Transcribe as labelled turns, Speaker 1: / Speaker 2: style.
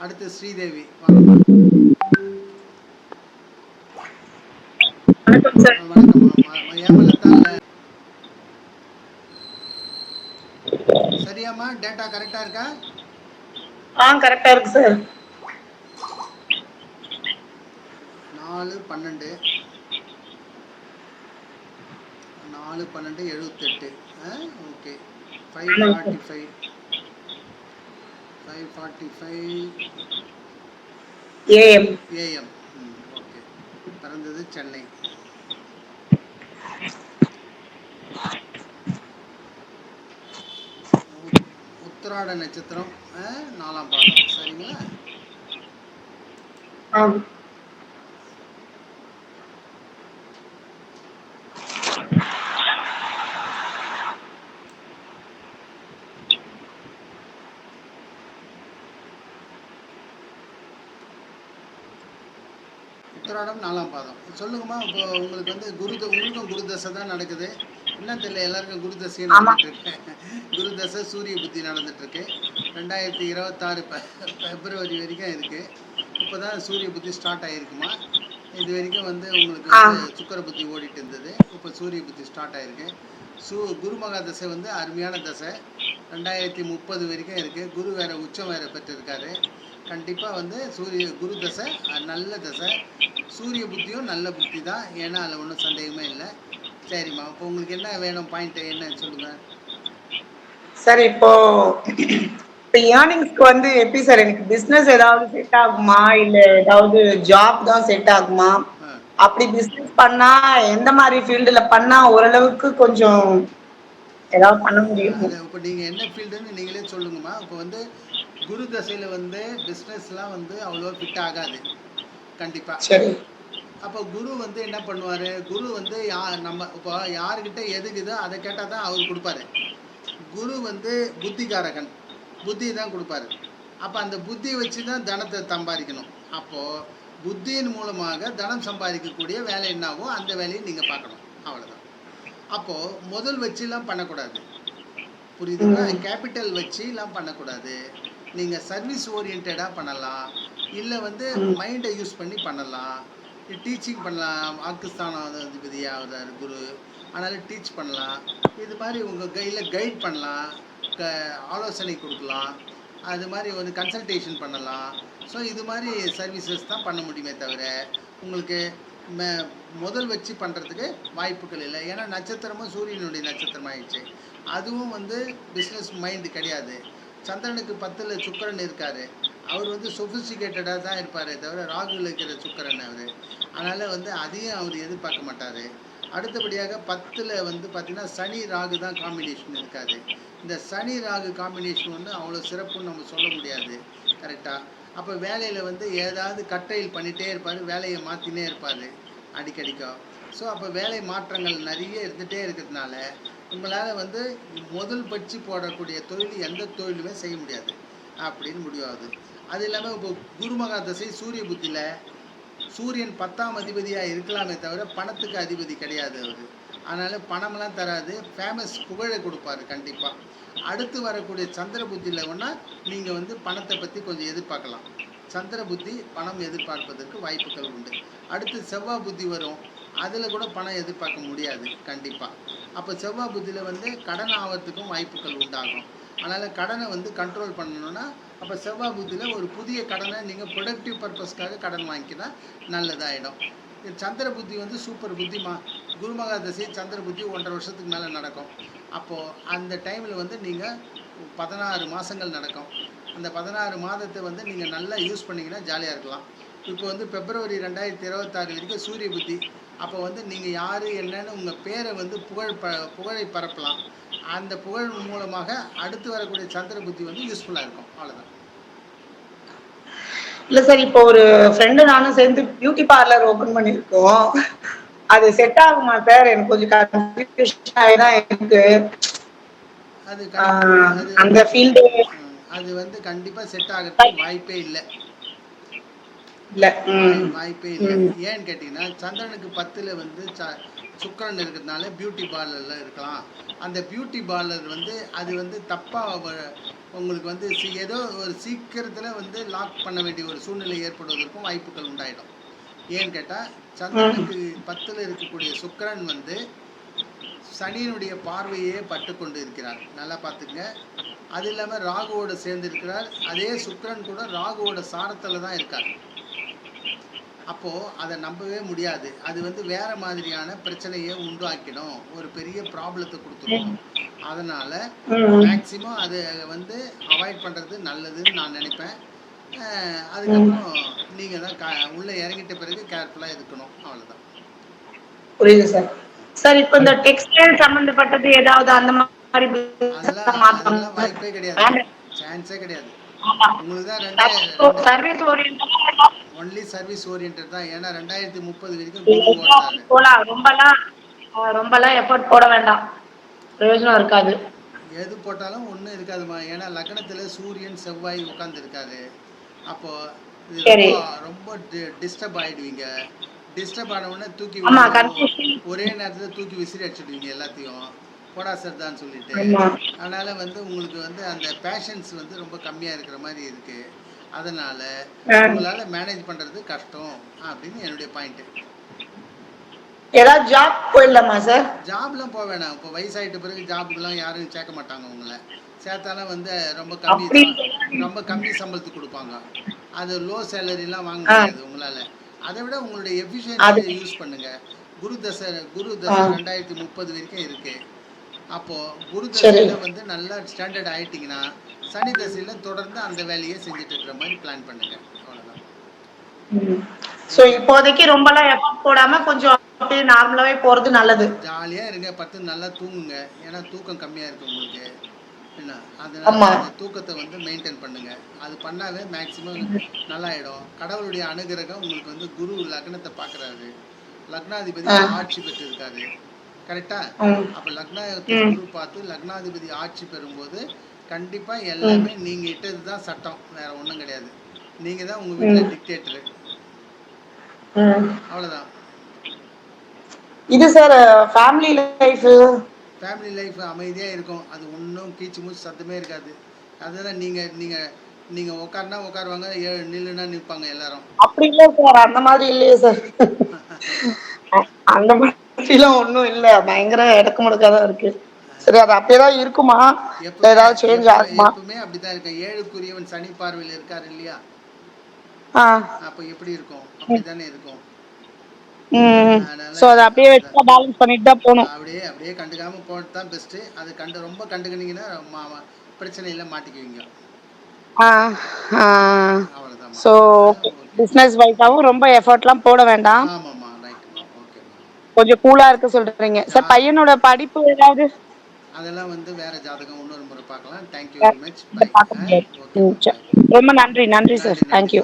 Speaker 1: அடுத்து ஸ்ரீதேவி
Speaker 2: வணக்கம். சார்.
Speaker 1: வணக்கம்மா ஏமலத்தால சரியாம்மா? டேட்டா கரெக்டாக இருக்கா?
Speaker 2: ஆ கரெக்டா இருக்கு சார்.
Speaker 1: நாலு பன்னெண்டு. நாலு பன்னெண்டு எழுபத்தெட்டு okay. Five forty five five forty five
Speaker 2: AM
Speaker 1: AM okay. பிறந்தது சென்னை. உத்- உத்திராட நட்சத்திரம் நாலாம் பாதம் சரிங்களா? உத்திராடம் நாலாம் பாதம். சொல்லுங்கம்மா இப்போ உங்களுக்கு வந்து குரு உங்களுக்கும் குரு தசை தான் நடக்குது. என்ன தெரியல எல்லாருக்கும் குரு
Speaker 2: ஆமா.
Speaker 1: நடந்துட்டு குரு தசை சூரிய புத்தி நடந்துட்டு இருக்கு ரெண்டாயிரத்தி இருபத்தாறு பிப்ரவரி வரைக்கும் இருக்கு. இப்போதான் சூரிய புத்தி ஸ்டார்ட் ஆயிருக்குமா? இது வரைக்கும் வந்து உங்களுக்கு சுக்கிர புத்தி ஓடிட்டு இருந்தது. இப்போ சூரிய புத்தி ஸ்டார்ட் ஆயிருக்கு. சூ குருமகா தசை வந்து அருமையான தசை. ரெண்டாயிரத்தி முப்பது வரைக்கும் இருக்கு. குரு வேற உச்சம் வேற பெற்றிருக்காரு. கண்டிப்பாக வந்து சூரிய குரு தசை நல்ல தசை. சூரிய புத்தியும் நல்ல புத்தி தான். ஏன்னா அதில் ஒன்றும் சந்தேகமே இல்லை. சரிம்மா இப்போ உங்களுக்கு என்ன வேணும்? பாயிண்ட் என்ன சொல்லுங்க?
Speaker 2: சார் இப்போ இப்போ ஏர்னிங்ஸ்க்கு வந்து எப்படி சார் எனக்கு பிசினஸ் ஏதாவது செட் ஆகுமா? இல்ல ஏதாவது ஜாப் தான் செட் ஆகுமா? அப்படி பிசினஸ் பண்ணா எந்த மாதிரி ஃபீல்டுல பண்ணா ஓரளவுக்கு கொஞ்சம் ஏதாவது பண்ண முடியும்?
Speaker 1: இப்போ நீங்கள் என்ன ஃபீல்டுன்னு நீங்களே சொல்லுங்கம்மா. இப்போ வந்து குரு தசையில் வந்து பிஸ்னஸ்லாம் வந்து அவ்வளோ ஃபிட் ஆகாது. கண்டிப்பாக அப்போ குரு வந்து என்ன பண்ணுவார்? குரு வந்து யா நம்ம இப்போ யாருக்கிட்ட எதுக்குதோ அதை கேட்டால் தான் அவர் கொடுப்பாரு. குரு வந்து புத்திகாரகன். புத்தி தான் கொடுப்பாரு. அப்போ அந்த புத்தியை வச்சு தான் தனத்தை சம்பாதிக்கணும். அப்போது புத்தியின் மூலமாக தனம் சம்பாதிக்கக்கூடிய வேலை என்னவோ அந்த வேலையை நீங்கள் பார்க்கணும். அவ்வளோதான் அப்போது முதல் வச்சுலாம் பண்ணக்கூடாது. புரியுதுங்களா? கேபிட்டல் வச்சுலாம் பண்ணக்கூடாது. நீங்கள் சர்வீஸ் ஓரியன்டாக பண்ணலாம். இல்லை வந்து மைண்டை யூஸ் பண்ணி பண்ணலாம். டீச்சிங் பண்ணலாம். பாகிஸ்தானம் அதிபதியாக குரு. அதனால் டீச் பண்ணலாம். இது மாதிரி உங்கள் கையில் கைட் பண்ணலாம். க ஆலோசனை கொடுக்கலாம். அது மாதிரி வந்து கன்சல்டேஷன் பண்ணலாம். ஸோ இது மாதிரி சர்வீசஸ் தான் பண்ண முடியுமே தவிர உங்களுக்கு ம- முதல் வச்சு பண்ணுறதுக்கு வாய்ப்புகள் இல்லை. ஏன்னா நட்சத்திரமும் சூரியனுடைய நட்சத்திரம் ஆயிடுச்சு அதுவும் வந்து பிஸ்னஸ் மைண்டு கிடையாது. சந்திரனுக்கு பத்தில் சுக்கிரன் இருக்கார். அவர் வந்து சொஃபிஸ்டிகேட்டடாக தான் இருப்பார் தவிர ராகுல இருக்கிற சுக்கிரன் அவர். அதனால் வந்து அதையும் அவர் எதிர்பார்க்க மாட்டார். அடுத்தபடியாக பத்தில் வந்து பார்த்திங்கன்னா சனி ராகு தான் காம்பினேஷன் இருக்காது இந்த சனி ராகு காம்பினேஷன் வந்து அவ்வளோ சிறப்புன்னு நம்ம சொல்ல முடியாது. கரெக்டாக அப்போ வேலையில் வந்து ஏதாவது கட்டையில் பண்ணிகிட்டே இருப்பார் வேலையை மாற்றினே இருப்பார். அடிக்கடிக்கா. ஸோ அப்போ வேலை மாற்றங்கள் நிறைய இருந்துகிட்டே இருக்கிறதுனால உங்களால் வந்து முதல் பட்சி போடக்கூடிய தொழில் எந்த தொழிலுமே செய்ய முடியாது அப்படின்னு முடிவாகுது. அது இல்லாமல் இப்போ குருமகா தசை சூரிய புத்தியில் சூரியன் பத்தாம் அதிபதியாக இருக்கலாமே தவிர பணத்துக்கு அதிபதி கிடையாது அவர். அதனால் பணமெல்லாம் தராது. ஃபேமஸ் புகழை கொடுப்பாரு கண்டிப்பாக அடுத்து வரக்கூடிய சந்திர புத்தியில் ஒன்றா நீங்கள் வந்து பணத்தை பற்றி கொஞ்சம் எதிர்பார்க்கலாம். சந்திர புத்தி பணம் எதிர்பார்ப்பதற்கு வாய்ப்புகள் உண்டு. அடுத்து செவ்வாய் புத்தி வரும். அதில் கூட பணம் எதிர்பார்க்க முடியாது கண்டிப்பாக அப்போ செவ்வாய் புத்தியில் வந்து கடன் ஆகிறதுக்கும் வாய்ப்புகள் உண்டாகும். அதனால் கடனை வந்து கண்ட்ரோல் பண்ணணும்னா அப்போ செவ்வாய் புத்தியில் ஒரு புதிய கடனை நீங்கள் ப்ரொடக்டிவ் பர்பஸ்க்காக கடன் வாங்கிக்கினா நல்லதாகிடும் சந்திர புத்தி வந்து சூப்பர் புத்திமா குருமகா தசை சந்திர புத்தி ஒன்றரை வருஷத்துக்கு மேலே நடக்கும். அப்போது அந்த டைமில் வந்து நீங்கள் பதினாறு மாதங்கள் நடக்கும். அந்த பதினாறு மாதத்தை வந்து நீங்கள் நல்லா யூஸ் பண்ணிங்கன்னா ஜாலியாக இருக்கலாம். இப்போ வந்து பிப்ரவரி ரெண்டாயிரத்தி இருபத்தாறு வரைக்கும் சூரிய புத்தி அப்போ வந்து நீங்கள் யார் என்னன்னு உங்கள் பேரை வந்து புகழ் ப புகழை பரப்பலாம். அந்த புகழ் மூலமாக அடுத்து வரக்கூடிய சந்திர புத்தி வந்து யூஸ்ஃபுல்லாக இருக்கும். அவ்வளோதான்
Speaker 2: இல்ல சார் இப்போ ஒரு ஃப்ரெண்டு நானும் சேர்ந்து பியூட்டி பார்லர் ஓபன் பண்ணிருக்கோம் அது செட் ஆகுமா சார் எனக்கு கொஞ்சம் கன்ஃபியூஷன் ஆயிதான் இருக்கு.
Speaker 1: அது
Speaker 2: அந்த ஃபீல்டு
Speaker 1: அது வந்து கண்டிப்பாக செட் ஆகிறதுக்கு வாய்ப்பே இல்லை. வாய்ப்பே இல்லை. ஏன்னு கேட்டிங்கன்னா சந்திரனுக்கு பத்தில் வந்து சுக்கிரன் இருக்கிறதுனால பியூட்டி பார்லரில் இருக்கலாம். அந்த பியூட்டி பார்லர் வந்து அது வந்து தப்பாக உங்களுக்கு வந்து ஏதோ ஒரு சீக்கிரத்தில் வந்து லாக் பண்ண வேண்டிய ஒரு சூழ்நிலை ஏற்படுவதற்கும் வாய்ப்புகள் உண்டாயிடும். ஏன்னு கேட்டால் சந்திரனுக்கு பத்தில் இருக்கக்கூடிய சுக்கிரன் வந்து சனியினுடைய பார்வையே பட்டு கொண்டு இருக்கிறார். நல்லா பார்த்துங்க அது இல்லாமல் ராகுவோட சேர்ந்து இருக்கிறார். அதே சுக்கிரன் கூட ராகுவோட சாரத்தில் தான் இருக்கார். அப்போது அதை நம்பவே முடியாது. அது வந்து வேற மாதிரியான பிரச்சனையை உண்டாக்கிடும். ஒரு பெரிய ப்ராப்ளத்தை கொடுத்துரும் அதனால். மேக்சிமம் அதை வந்து அவாய்ட் பண்ணுறது நல்லதுன்னு நான் நினைப்பேன். அதுக்கப்புறம் நீங்கள் தான் கா உள்ளே இறங்கிட்ட பிறகு கேர்ஃபுல்லாக இருக்கணும். அவ்வளோதான்
Speaker 2: புரியுது சார் சார் இப்போ இந்த டெக்ஸ்டைல் சம்பந்தப்பட்டது ஏதாவது அந்த மாதிரி
Speaker 1: அதெல்லாம் வாய்ப்பே கிடையாது. சான்ஸே கிடையாது. உங்களுக்கு தான்
Speaker 2: சர்வீஸ் ஓரியன்டா
Speaker 1: ஒன்லி சர்வீஸ் ஓரியன்ட் தான். ஏன்னா ரெண்டாயிரத்தி முப்பது வரைக்கும்
Speaker 2: போலாம். ரொம்பலாம் ரொம்பலாம் எஃபர்ட் போட வேண்டாம். பிரயோஜனம் இருக்காது.
Speaker 1: எது போட்டாலும் ஒன்றும் இருக்காதுமா ஏன்னா லக்னத்தில் சூரியன் செவ்வாய் உட்காந்துருக்காரு அப்போ இது
Speaker 2: சரி.
Speaker 1: ரொம்ப டிஸ்டர்ப் ஆயிடுவீங்க. டிஸ்டர்ப் ஆன உடனே தூக்கி. ஒரே நேரத்தில் தூக்கி விசிறி அடிச்சிடுவீங்க எல்லாத்தையும். போடா சர்தான்னு சொல்லிட்டு. அதனால வந்து உங்களுக்கு வந்து அந்த பேஷன்ஸ் வந்து ரொம்ப கம்மியா இருக்கிற மாதிரி இருக்கு. அதனால. உங்களால மேனேஜ் பண்றது கஷ்டம் அப்படின்னு என்னுடைய பாயிண்ட்
Speaker 2: ஏதாவது ஜாப் போயிடலாமா சார்
Speaker 1: ஜாப்லாம் போக வேணாம். இப்போ வயசாயிட்ட பிறகு ஜாபுக்கெல்லாம் யாரும் சேர்க்க மாட்டாங்க உங்களை. சேர்த்தாலும் வந்து ரொம்ப கம்மி ரொம்ப கம்மி சம்பளத்துக்கு கொடுப்பாங்க. அது லோ சேலரிலாம் வாங்க. முடியாது உங்களால. அதை விட உங்களுடைய எஃபிஷியன்சியை யூஸ் பண்ணுங்க. குரு தசை குரு தசை. ரெண்டாயிரத்தி முப்பது வரைக்கும் இருக்கு. அப்போ குரு. தசையில வந்து நல்லா ஸ்டாண்டர்ட் ஆயிட்டீங்கன்னா சனி தசையில தொடர்ந்து அந்த வேலையை செஞ்சுட்டு இருக்கிற மாதிரி பிளான் பண்ணுங்க. அவ்வளவுதான்.
Speaker 2: சோ இப்போதைக்கு ரொம்பலாம் எஃபர்ட் போடாம கொஞ்சம் அப்படியே நார்மலாவே போறது நல்லது.
Speaker 1: ஜாலியா இருங்க பத்து நல்லா தூங்குங்க. ஏன்னா தூக்கம் கம்மியா இருக்கு உங்களுக்கு. என்ன? அதனால தூக்கத்தை வந்து மெயின்டைன் பண்ணுங்க. அது பண்ணாவே மேக்சிமம் நல்லாயிடும். கடவுளுடைய அனுகிரகம் உங்களுக்கு வந்து குரு லக்னத்தை பார்க்கறாரு. லக்னாதிபதி. ஆட்சி பெற்று இருக்காரு கரெக்டா. அப்ப லக்னாதிபதி குரு பார்த்து லக்னாதிபதி ஆட்சி பெறும்போது கண்டிப்பா எல்லாமே நீங்க இட்டது தான் சட்டம். வேற ஒண்ணும் கிடையாது. நீங்க தான் உங்க வீட்டுல டிக்டேட்டர். அவ்வளவுதான்.
Speaker 2: இது sir family life
Speaker 1: family life அமைதியாக இருக்கும். அது ஒன்றும் கீச்சு மூச்சு சத்தமே இருக்காது. அதெல்லாம் நீங்கள் நீங்கள் நீங்கள் உட்காருனா உட்காருவாங்க நில்லுனா நிற்பாங்க எல்லாரும்.
Speaker 2: அப்படி இல்ல சார் அந்த மாதிரி இல்லையே சார் அந்த மாதிரிலாம் ஒண்ணும் இல்ல. பயங்கர இடக்கு முடக்காதான் இருக்கு. சரி அது அப்படியேதான் இருக்குமா? இல்ல ஏதாவது சேஞ்ச் ஆகுமா?
Speaker 1: அப்படிதான் இருக்கும் ஏழுக்குரியவன் சனி பார்வையில் இருக்காரு இல்லையா?
Speaker 2: ஆ.
Speaker 1: அப்போ எப்படி இருக்கும்? அப்படிதானே இருக்கும்.
Speaker 2: சோ அதை அப்படியே வச்சு பேலன்ஸ் பண்ணிட்டு தான் போகணும்
Speaker 1: அப்படியே அப்படியே கண்டுக்காம போகிறது தான் பெஸ்ட்டு அது கண்டு ரொம்ப கண்டுக்கினீங்கன்னா பிரச்சனையில மாட்டிக்குவீங்க.
Speaker 2: ஆ ஆ.
Speaker 1: அவ்வளோதான்
Speaker 2: ஸோ பிஸ்னஸ் வைஸாவும் ரொம்ப எஃபர்ட்லாம் போட வேண்டாம்.
Speaker 1: ஓகேம்மா
Speaker 2: கொஞ்சம் கூலா இருக்க சொல்றீங்க. சார் பையனோட படிப்பு ஏதாவது?
Speaker 1: அதெல்லாம் வந்து வேற ஜாதகம் இன்னொரு முறை பார்க்கலாம். Thank you very much.
Speaker 2: ரொம்ப நன்றி. நன்றி சார். தேங்க்யூ